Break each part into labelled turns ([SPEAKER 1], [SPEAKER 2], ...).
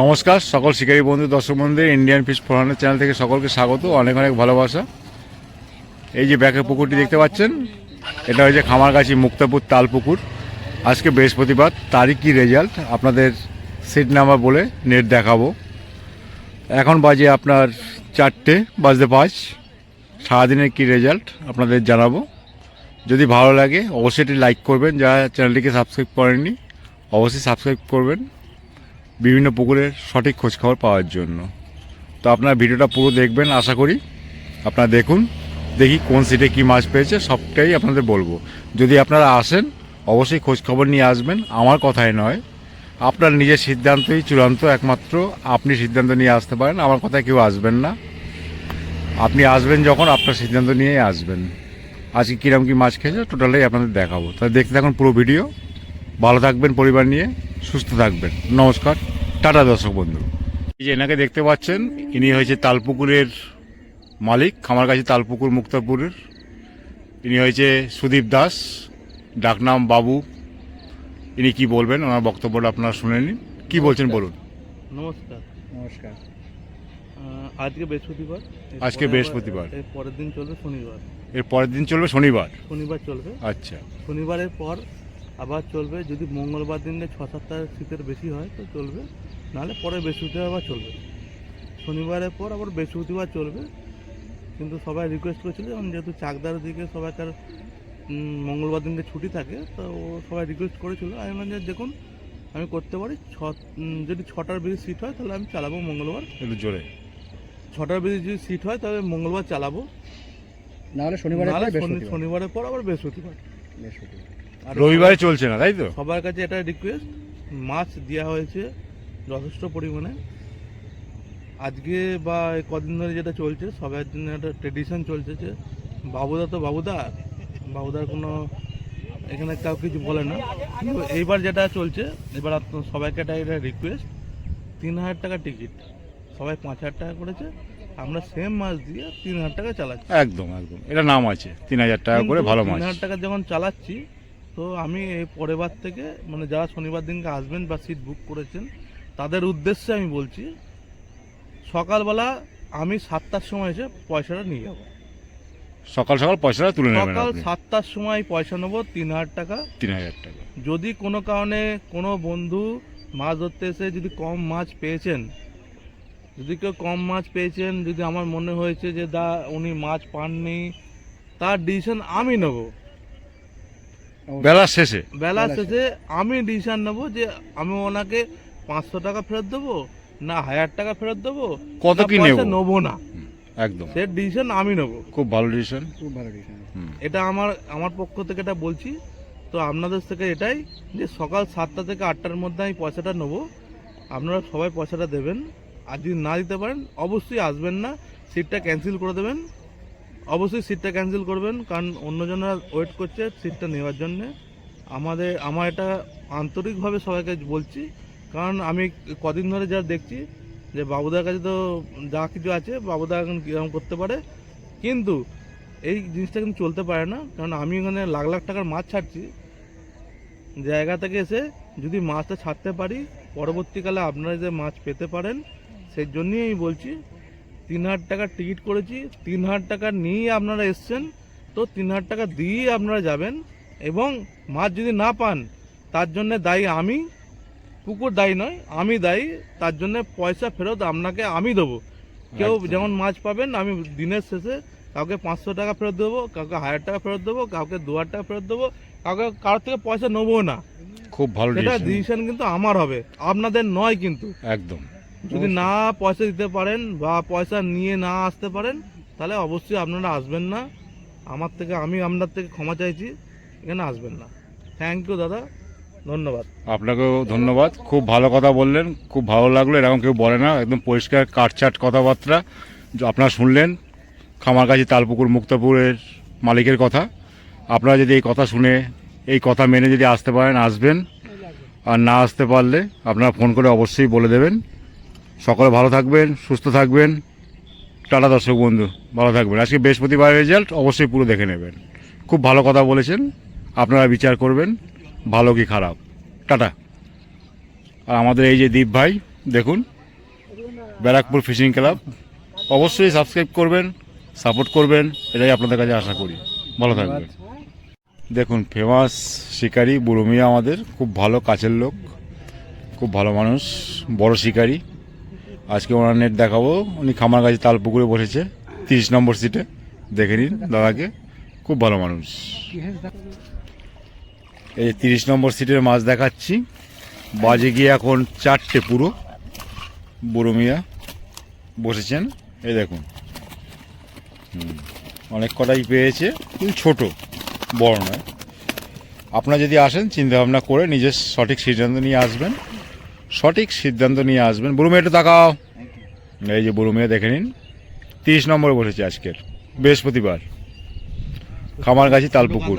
[SPEAKER 1] নমস্কার সকল শিকারী বন্ধু দর্শক বন্ধুদের ইন্ডিয়ান ফিশ ফোরানের চ্যানেল থেকে সকলকে স্বাগত অনেক অনেক ভালোবাসা এই যে ব্যাকের পুকুরটি দেখতে পাচ্ছেন এটা হচ্ছে খামারগাছি মুক্তাপুর তাল পুকুর আজকে বৃহস্পতিবার তারই কী রেজাল্ট আপনাদের সিট নাম্বার বলে নেট দেখাবো এখন বাজে আপনার চারটে বাজতে পাঁচ সারাদিনের কি রেজাল্ট আপনাদের জানাবো যদি ভালো লাগে অবশ্যই এটি লাইক করবেন যারা চ্যানেলটিকে সাবস্ক্রাইব করেননি অবশ্যই সাবস্ক্রাইব করবেন বিভিন্ন পুকুরের সঠিক খোঁজখবর পাওয়ার জন্য তো আপনারা ভিডিওটা পুরো দেখবেন আশা করি আপনারা দেখুন দেখি কোন সিটে কি মাছ পেয়েছে সবটাই আপনাদের বলবো যদি আপনারা আসেন অবশ্যই খোঁজখবর নিয়ে আসবেন আমার কথাই নয় আপনার নিজের সিদ্ধান্তই চূড়ান্ত একমাত্র আপনি সিদ্ধান্ত নিয়ে আসতে পারেন আমার কথায় কেউ আসবেন না আপনি আসবেন যখন আপনার সিদ্ধান্ত নিয়েই আসবেন আজকে কীরকম কী মাছ খেয়েছে টোটালটাই আপনাদের দেখাবো তাহলে দেখতে থাকুন পুরো ভিডিও ভালো থাকবেন পরিবার নিয়ে সুস্থ থাকবেন নমস্কার টাটা দর্শক বন্ধু এই যে এনাকে দেখতে পাচ্ছেন ইনি হয়েছে তালপুকুরের মালিক খামার কাছে তালপুকুর মুক্তারপুরের ইনি হয়েছে সুদীপ দাস ডাকনাম বাবু ইনি কি বলবেন ওনার বক্তব্যটা আপনারা শুনে নিন কী বলছেন বলুন
[SPEAKER 2] নমস্কার নমস্কার আজকে বৃহস্পতিবার
[SPEAKER 1] আজকে বৃহস্পতিবার এর
[SPEAKER 2] পরের দিন চলবে শনিবার
[SPEAKER 1] এর পরের দিন চলবে শনিবার শনিবার চলবে আচ্ছা
[SPEAKER 2] শনিবারের পর আবার চলবে যদি মঙ্গলবার দিনে ছ সাতটা শীতের বেশি হয় তো চলবে নাহলে পরে বৃহস্পতিবার আবার চলবে শনিবারের পর আবার বৃহস্পতিবার চলবে কিন্তু সবাই রিকোয়েস্ট করেছিল যেমন যেহেতু চাকদার দিকে সবাইকার মঙ্গলবার দিনকে ছুটি থাকে তো ও সবাই রিকোয়েস্ট করেছিল আমি মানে দেখুন আমি করতে পারি ছ যদি ছটার বেশি সিট হয় তাহলে আমি চালাবো মঙ্গলবার একটু জোরে ছটার বেশি যদি সিট হয় তাহলে মঙ্গলবার চালাবো নাহলে শনিবার শনিবারের পর আবার বৃহস্পতিবার
[SPEAKER 1] বৃহস্পতিবার আচ্ছা, রবিবারে চলছে না তাই তো
[SPEAKER 2] সবার কাছে এটা রিকোয়েস্ট মাছ দেওয়া হয়েছে যথেষ্ট পরিমাণে আজকে বা কদিন ধরে যেটা চলছে সবার জন্য একটা ট্রেডিশন চলছে যে বাবুদা তো বাবুদা বাবুদার কোনো এখানে কাউ কিছু বলে না কিন্তু এইবার যেটা চলছে এবার সবাইকে একটা এটা রিকোয়েস্ট তিন হাজার টাকা টিকিট সবাই পাঁচ হাজার টাকা করেছে আমরা সেম মাছ দিয়ে তিন হাজার টাকা চালাচ্ছি
[SPEAKER 1] একদম একদম এটা নাম আছে তিন হাজার টাকা করে ভালো মাছ তিন হাজার
[SPEAKER 2] টাকা যখন চালাচ্ছি তো আমি এই পরেবার থেকে মানে যারা শনিবার দিনকে আসবেন বা সিট বুক করেছেন তাদের উদ্দেশ্যে আমি বলছি সকালবেলা আমি সাতটার সময় এসে পয়সাটা নিয়ে যাবো
[SPEAKER 1] সকাল সকাল পয়সাটা তুলে নেবেন
[SPEAKER 2] সকাল সাতটার সময় পয়সা নেবো তিন হাজার টাকা তিন হাজার টাকা যদি কোনো কারণে কোনো বন্ধু মাছ ধরতে এসে যদি কম মাছ পেয়েছেন যদি কেউ কম মাছ পেয়েছেন যদি আমার মনে হয়েছে যে দা উনি মাছ পাননি তার ডিসিশন আমি নেবো বেলা শেষে বেলা শেষে আমি ডিসিশন নেব যে আমি ওনাকে পাঁচশো টাকা ফেরত দেবো না হাজার টাকা ফেরত দেবো কত কি নেব নেবো না একদম সে ডিসিশন আমি নেব
[SPEAKER 1] খুব ভালো ডিসিশন
[SPEAKER 2] খুব ভালো ডিসিশন এটা আমার আমার পক্ষ থেকে এটা বলছি তো আপনাদের থেকে এটাই যে সকাল সাতটা থেকে আটটার মধ্যে আমি পয়সাটা নেবো আপনারা সবাই পয়সাটা দেবেন আর যদি না দিতে পারেন অবশ্যই আসবেন না সিটটা ক্যান্সেল করে দেবেন অবশ্যই সিটটা ক্যান্সেল করবেন কারণ অন্যজনরা ওয়েট করছে সিটটা নেওয়ার জন্যে আমাদের আমার এটা আন্তরিকভাবে সবাইকে বলছি কারণ আমি কদিন ধরে যা দেখছি যে বাবুদার কাছে তো যা কিছু আছে বাবুদা এখন কীরকম করতে পারে কিন্তু এই জিনিসটা কিন্তু চলতে পারে না কারণ আমি ওখানে লাখ লাখ টাকার মাছ ছাড়ছি জায়গা থেকে এসে যদি মাছটা ছাড়তে পারি পরবর্তীকালে আপনারা যে মাছ পেতে পারেন সেই জন্যই আমি বলছি তিন হাজার টাকার টিকিট করেছি তিন হাজার টাকা নিয়ে আপনারা এসছেন তো তিন হাজার টাকা দিয়ে আপনারা যাবেন এবং মাছ যদি না পান তার জন্যে দায়ী আমি পুকুর দায়ী নয় আমি দায়ী তার জন্য পয়সা ফেরত আপনাকে আমি দেবো কেউ আচ্ছা। যেমন মাছ পাবেন আমি দিনের শেষে কাউকে পাঁচশো টাকা ফেরত দেবো কাউকে হাজার টাকা ফেরত দেবো কাউকে দু হাজার টাকা ফেরত দেবো কাউকে কারোর থেকে পয়সা নেবো না
[SPEAKER 1] খুব ভালো এটা
[SPEAKER 2] ডিসিশন কিন্তু আমার হবে আপনাদের নয় কিন্তু একদম যদি না পয়সা দিতে পারেন বা পয়সা নিয়ে না আসতে পারেন তাহলে অবশ্যই আপনারা আসবেন না আমার থেকে আমি আপনার থেকে ক্ষমা চাইছি এখানে আসবেন না থ্যাংক ইউ দাদা ধন্যবাদ
[SPEAKER 1] আপনাকেও ধন্যবাদ খুব ভালো কথা বললেন খুব ভালো লাগলো এরকম কেউ বলে না একদম পরিষ্কার কাটছাট কথাবার্তা আপনারা শুনলেন কাছে তালপুকুর মুক্তাপুরের মালিকের কথা আপনারা যদি এই কথা শুনে এই কথা মেনে যদি আসতে পারেন আসবেন আর না আসতে পারলে আপনারা ফোন করে অবশ্যই বলে দেবেন সকলে ভালো থাকবেন সুস্থ থাকবেন টাটা দর্শক বন্ধু ভালো থাকবেন আজকে বৃহস্পতিবার রেজাল্ট অবশ্যই পুরো দেখে নেবেন খুব ভালো কথা বলেছেন আপনারা বিচার করবেন ভালো কি খারাপ টাটা আর আমাদের এই যে দীপ ভাই দেখুন ব্যারাকপুর ফিশিং ক্লাব অবশ্যই সাবস্ক্রাইব করবেন সাপোর্ট করবেন এটাই আপনাদের কাছে আশা করি ভালো থাকবেন দেখুন ফেমাস শিকারি বুড়ো মিয়া আমাদের খুব ভালো কাছের লোক খুব ভালো মানুষ বড় শিকারি আজকে ওনার নেট দেখাবো উনি খামার গাছে তাল পুকুরে বসেছে তিরিশ নম্বর সিটে দেখে নিন দাদাকে খুব ভালো মানুষ এই তিরিশ নম্বর সিটের মাছ দেখাচ্ছি বাজে গিয়ে এখন চারটে পুরো মিয়া বসেছেন এই দেখুন অনেক কটাই পেয়েছে কিন্তু ছোট বড় নয় আপনারা যদি আসেন চিন্তাভাবনা করে নিজের সঠিক সিদ্ধান্ত নিয়ে আসবেন সঠিক সিদ্ধান্ত নিয়ে আসবেন বুড়ো মেয়েটা তাকাও এই যে বুড়ো মেয়ে দেখে নিন তিরিশ নম্বরে বসেছে আজকের বৃহস্পতিবার খামারগাছি তালপুকুর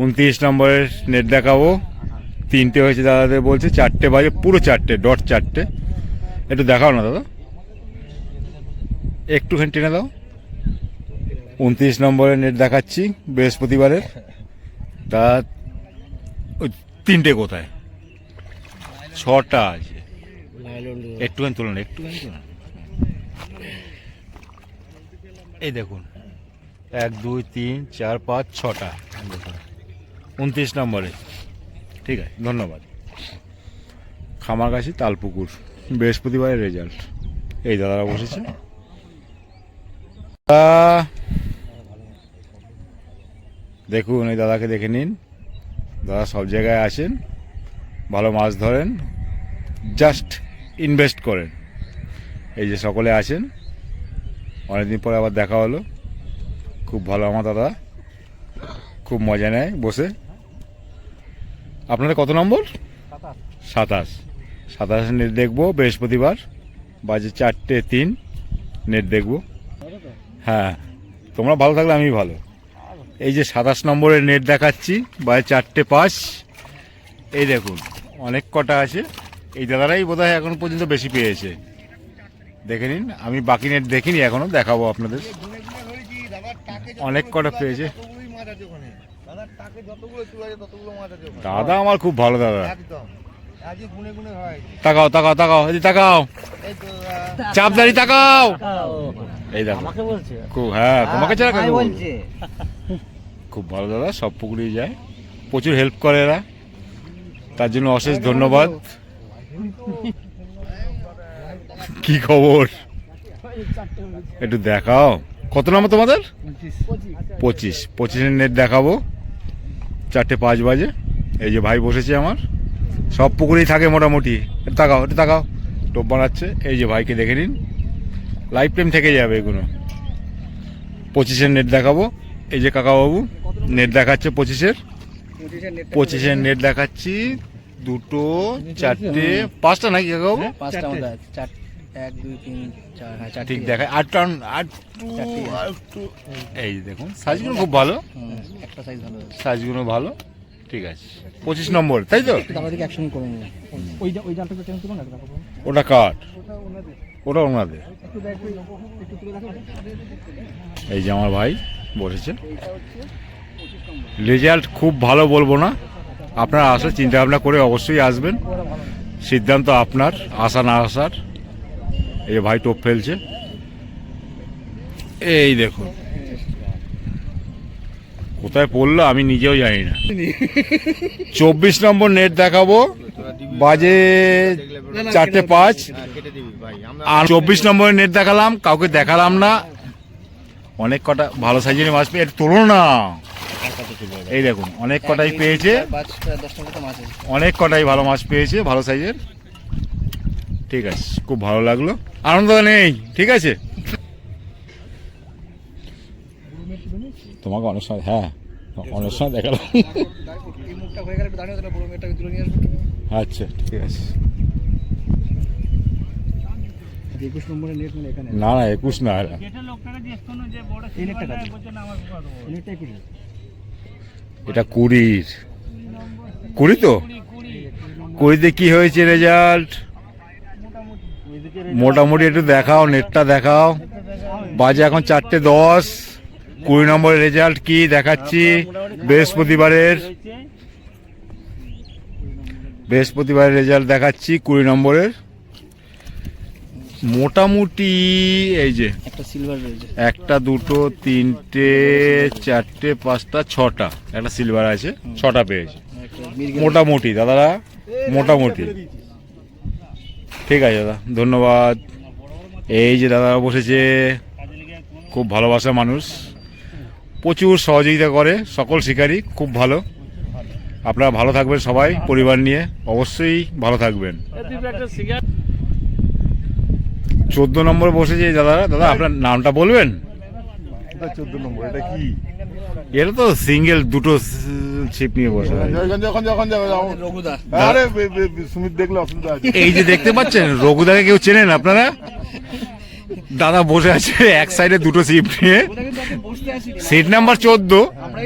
[SPEAKER 1] উনত্রিশ নম্বরের নেট দেখাবো তিনটে হয়েছে দাদাদের বলছে চারটে বাজে পুরো চারটে ডট চারটে একটু দেখাও না দাদা একটুখানি টেনে দাও উনত্রিশ নম্বরের নেট দেখাচ্ছি বৃহস্পতিবারের তা তিনটে কোথায় ছটা আছে একটুখানি তুলুন একটুখানি তুলুন এই দেখুন এক দুই তিন চার পাঁচ ছটা উনত্রিশ নম্বরে ঠিক আছে ধন্যবাদ খামারগাছি তালপুকুর বৃহস্পতিবারের রেজাল্ট এই দাদারা বসেছে দেখুন ওই দাদাকে দেখে নিন দাদা সব জায়গায় আসেন ভালো মাছ ধরেন জাস্ট ইনভেস্ট করেন এই যে সকলে আসেন অনেকদিন পরে আবার দেখা হলো খুব ভালো আমার দাদা খুব মজা নেয় বসে আপনারা কত নম্বর সাতাশ সাতাশ নেট দেখবো বৃহস্পতিবার বাজে চারটে তিন নেট দেখবো হ্যাঁ তোমরা ভালো থাকলে আমি ভালো এই যে সাতাশ নম্বরের নেট দেখাচ্ছি বা চারটে পাশ এই দেখুন অনেক কটা আছে এই দাদারাই বোধহয় এখন পর্যন্ত বেশি পেয়েছে দেখে নিন আমি বাকি নেট দেখিনি এখনও দেখাবো আপনাদের অনেক কটা পেয়েছে দাদা আমার খুব ভালো দাদা তাকাও তাকাও তাকাও তাকাও চাপদারি তাকাও এই দেখো খুব হ্যাঁ, হ্যাঁ তোমাকে ছাড়া বলছে খুব ভালো দাদা সব পুকুরেই যায় প্রচুর হেল্প করে এরা তার জন্য অশেষ ধন্যবাদ কি খবর একটু দেখাও কত নাম্বার তোমাদের পঁচিশ পঁচিশের নেট দেখাবো চারটে পাঁচ বাজে এই যে ভাই বসেছে আমার সব পুকুরেই থাকে মোটামুটি একটু তাকাও একটু তাকাও টোপ বানাচ্ছে এই যে ভাইকে দেখে নিন লাইফ টাইম থেকে যাবে এগুলো পঁচিশের নেট দেখাবো এই যে কাকাবাবু নেট দেখাচ্ছে পঁচিশের পঁচিশের নেট দেখাচ্ছি দুটো চারটে পাঁচটা নাকি কাকাবাবু
[SPEAKER 3] হ্যাঁ, হ্যাঁ,
[SPEAKER 1] ঠিক দেখায় আট আট এই দেখুন সাইজগুলো খুব ভালো সাইজগুলো ভালো ঠিক আছে পঁচিশ নম্বর তাই তো ওটা কাঠ ওটা ওনাদের এই যে আমার ভাই বসেছে রেজাল্ট খুব ভালো বলবো না আপনারা আসলে চিন্তাভাবনা করে অবশ্যই আসবেন সিদ্ধান্ত আপনার আসা না আসার এই ভাই টোপ ফেলছে এই দেখুন কোথায় পড়লো আমি নিজেও জানি না চব্বিশ নম্বর নেট দেখাবো বাজে চারটে পাঁচ চব্বিশ নম্বরের নেট দেখালাম কাউকে দেখালাম না অনেক কটা ভালো সাইজের মাছ পেয়ে তোলো না এই দেখুন অনেক কটাই পেয়েছে অনেক কটাই ভালো মাছ পেয়েছে ভালো সাইজের ঠিক আছে খুব ভালো লাগলো আনন্দ নেই ঠিক আছে তোমাকে অনেক সময় হ্যাঁ অনেক সময় দেখালাম আচ্ছা ঠিক আছে না না একুশ না এটা কুড়ির কুড়ি তো কুড়িতে কি হয়েছে রেজাল্ট মোটামুটি একটু দেখাও নেটটা দেখাও বাজে এখন চারটে দশ কুড়ি নম্বরের রেজাল্ট কি দেখাচ্ছি বৃহস্পতিবারের বৃহস্পতিবারের রেজাল্ট দেখাচ্ছি কুড়ি নম্বরের মোটামুটি এই যে একটা দুটো তিনটে চারটে পাঁচটা ছটা একটা সিলভার আছে ছটা পেয়েছে মোটামুটি দাদারা মোটামুটি ঠিক আছে দাদা ধন্যবাদ এই যে দাদারা বসেছে খুব ভালোবাসা মানুষ প্রচুর সহযোগিতা করে সকল শিকারী খুব ভালো আপনারা ভালো থাকবেন সবাই পরিবার নিয়ে অবশ্যই ভালো থাকবেন চোদ্দ নম্বর বসেছে দাদা দাদা আপনার নামটা বলবেন চোদ্দ নম্বর এটা কি এটা তো সিঙ্গেল দুটো ছিপ নিয়ে বসে
[SPEAKER 4] আরে সুমিত
[SPEAKER 1] এই যে দেখতে পাচ্ছেন রঘুদাকে কেউ চেনেন আপনারা দাদা বসে আছে এক সাইডে দুটো সিট নিয়ে সিট নাম্বার চোদ্দ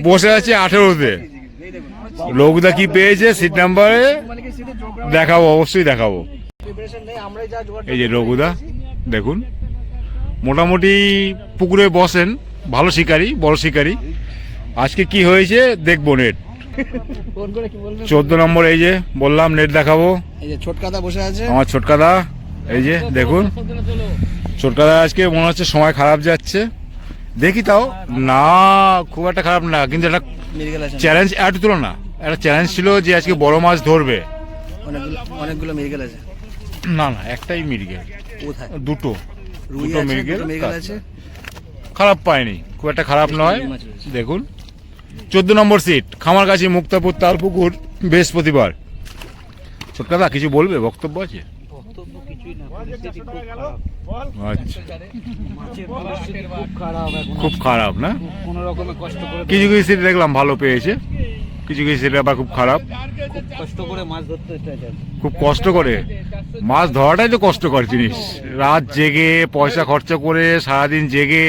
[SPEAKER 1] বসে আছে আঠেরোতে লোকদা কি পেয়েছে সিট নাম্বারে দেখাবো অবশ্যই দেখাবো এই যে রঘুদা দেখুন মোটামুটি পুকুরে বসেন ভালো শিকারি বড় শিকারি আজকে কি হয়েছে দেখবো নেট চোদ্দ নম্বর এই যে বললাম নেট দেখাবো ছোটকাদা বসে আছে আমার ছোটকাদা এই যে দেখুন চোটকাদা আজকে মনে হচ্ছে সময় খারাপ যাচ্ছে দেখি তাও না খুব একটা খারাপ না কিন্তু একটা চ্যালেঞ্জ অ্যাড তুলো না একটা চ্যালেঞ্জ ছিল যে আজকে বড় মাছ ধরবে অনেকগুলো মিরগেল আছে না না একটাই মিরগেল দুটো দুটো মিরগেল আছে খারাপ পায়নি খুব একটা খারাপ নয় দেখুন চোদ্দ নম্বর সিট খামার কাছে মুক্তাপুর তার পুকুর বৃহস্পতিবার ছোটকাদা কিছু বলবে বক্তব্য আছে আচ্ছা। খুব খারাপ না কষ্ট করে কিছু কিছু সিটি দেখলাম ভালো পেয়েছে কিছু কিছু সিট আবার খুব খারাপ কষ্ট করে মাছ ধরতে খুব কষ্ট করে মাছ ধরাটাই তো কষ্টকর জিনিস রাত জেগে পয়সা খরচা করে সারাদিন জেগে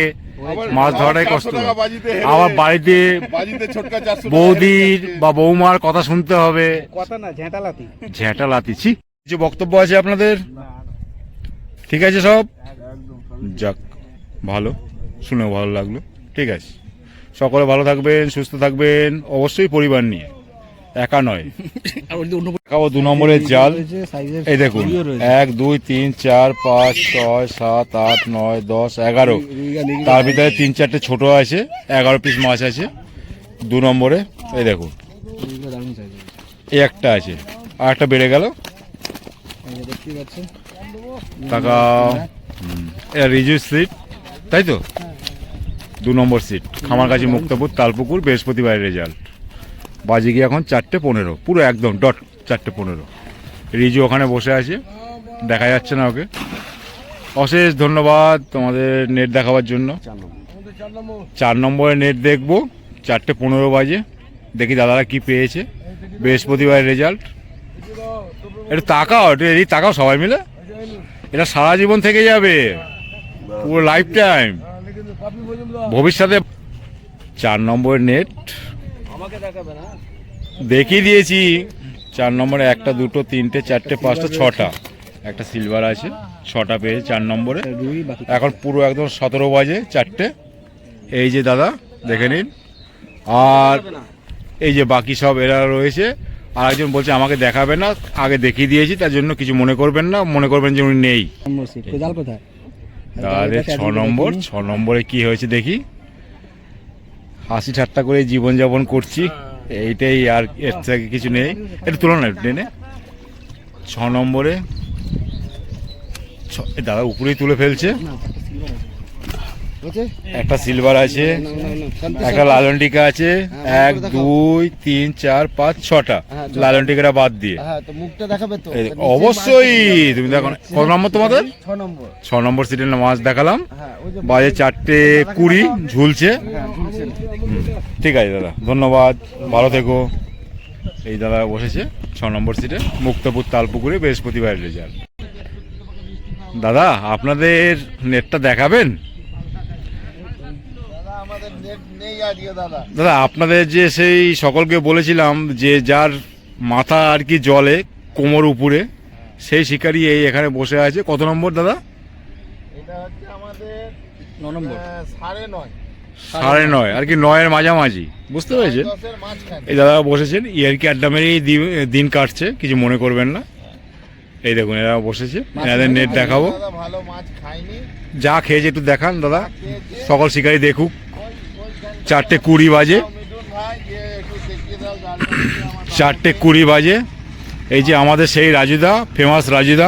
[SPEAKER 1] মাছ ধরাটাই কষ্ট আবার বাড়িতে বৌদির বা বৌমার কথা শুনতে হবে ঝেঁটা লাতি ঝেঁটা কিছু বক্তব্য আছে আপনাদের ঠিক আছে সব যাক ভালো শুনেও ভালো লাগলো ঠিক আছে সকলে ভালো থাকবেন সুস্থ থাকবেন অবশ্যই পরিবার নিয়ে একা নয় দু নম্বরের জাল এই দেখুন এক দুই তিন চার পাঁচ ছয় সাত আট নয় দশ এগারো তার ভিতরে তিন চারটে ছোট আছে এগারো পিস মাছ আছে দু নম্বরে এই দেখুন এই একটা আছে আর একটা বেড়ে গেল টাকা এটা রিজির সিট তাই তো দু নম্বর সিট খামারগাছি মুক্তাপুর তালপুকুর বৃহস্পতিবার রেজাল্ট বাজে গিয়ে এখন চারটে পনেরো পুরো একদম ডট চারটে পনেরো রিজু ওখানে বসে আছে দেখা যাচ্ছে না ওকে অশেষ ধন্যবাদ তোমাদের নেট দেখাবার জন্য চার নম্বরে নেট দেখবো চারটে পনেরো বাজে দেখি দাদারা কি পেয়েছে বৃহস্পতিবার রেজাল্ট এটা তাকাও এই তাকাও সবাই মিলে এটা সারা জীবন থেকে যাবে পুরো লাইফ টাইম ভবিষ্যতে চার নম্বর নেট দেখিয়ে দিয়েছি চার নম্বরে একটা দুটো তিনটে চারটে পাঁচটা ছটা একটা সিলভার আছে ছটা পেয়ে চার নম্বরে এখন পুরো একদম সতেরো বাজে চারটে এই যে দাদা দেখে নিন আর এই যে বাকি সব এরা রয়েছে আর একজন বলছে আমাকে দেখাবে না আগে দেখিয়ে দিয়েছি তার জন্য কিছু মনে করবেন না মনে করবেন যে উনি নেই তাহলে ছ নম্বর ছ নম্বরে কি হয়েছে দেখি হাসি ঠাট্টা করে জীবনযাপন করছি এইটাই আর এর থেকে কিছু নেই এটা তুলনা টেনে ছ নম্বরে দাদা উপরেই তুলে ফেলছে একটা সিলভার আছে একটা লালনটিকা আছে হ্যাঁ, এক দুই তিন চার পাঁচ ছটা হ্যাঁ, লালনটিকাটা বাদ দিয়ে হ্যাঁ, মুখটা দেখাবে তো অবশ্যই তুমি দেখো কত নম্বর তোমাদের ছ নম্বর সিটের মাছ দেখালাম বাজে চারটে কুড়ি ঝুলছে ঠিক আছে দাদা ধন্যবাদ ভালো থেকো এই দাদা বসেছে ছ নম্বর সিটে মুক্তপুর তালপুকুরে বৃহস্পতিবার রেজাল্ট দাদা আপনাদের নেটটা দেখাবেন ইয়ে দাদা আপনাদের যে সেই সকলকে বলেছিলাম যে যার মাথা আর কি জলে কোমর উপরে সেই শিকারি এই এখানে বসে আছে কত নম্বর দাদা সাড়ে সাড়ে নয় আর কি নয়ের মাঝামাঝি বুঝতে পেরেছেন এই দাদা বসেছেন ইয়ার কি আড্ডা মেরেই দিন কাটছে কিছু মনে করবেন না এই দেখুন এরা বসেছে এদের নেট দেখাবো যা খেয়েছে একটু দেখান দাদা সকল শিকারি দেখুক চারটে কুড়ি বাজে চারটে কুড়ি বাজে এই যে আমাদের সেই রাজুদা ফেমাস রাজুদা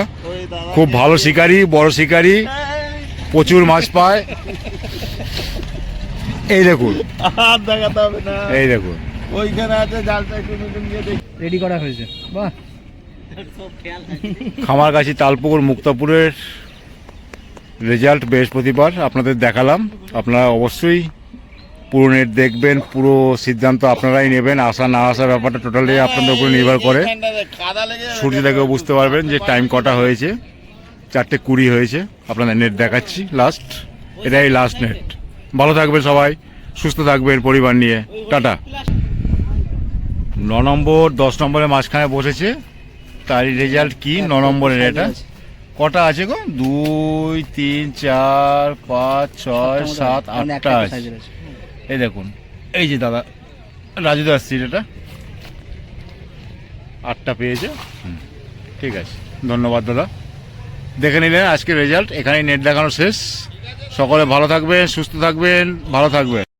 [SPEAKER 1] খুব ভালো শিকারি বড় শিকারি প্রচুর মাছ পায় এই দেখুন এই দেখুন রেডি করা হয়েছে খামারগাছি তালপুকুর মুক্তাপুরের রেজাল্ট বৃহস্পতিবার আপনাদের দেখালাম আপনারা অবশ্যই পুরো নেট দেখবেন পুরো সিদ্ধান্ত আপনারাই নেবেন আসা না আসা ব্যাপারটা টোটালি আপনাদের উপরে নির্ভর করে সূর্য দেখেও বুঝতে পারবেন যে টাইম কটা হয়েছে চারটে কুড়ি হয়েছে আপনাদের নেট দেখাচ্ছি লাস্ট এটাই লাস্ট নেট ভালো থাকবে সবাই সুস্থ থাকবেন পরিবার নিয়ে টাটা ন নম্বর দশ নম্বরের মাঝখানে বসেছে তারই রেজাল্ট কি ন নম্বরের এটা কটা আছে গো দুই তিন চার পাঁচ ছয় সাত আটটা আছে এই দেখুন এই যে দাদা রাজুদার সিট এটা আটটা পেয়েছে ঠিক আছে ধন্যবাদ দাদা দেখে নিলেন আজকের রেজাল্ট এখানেই নেট দেখানো শেষ সকলে ভালো থাকবেন সুস্থ থাকবেন ভালো থাকবেন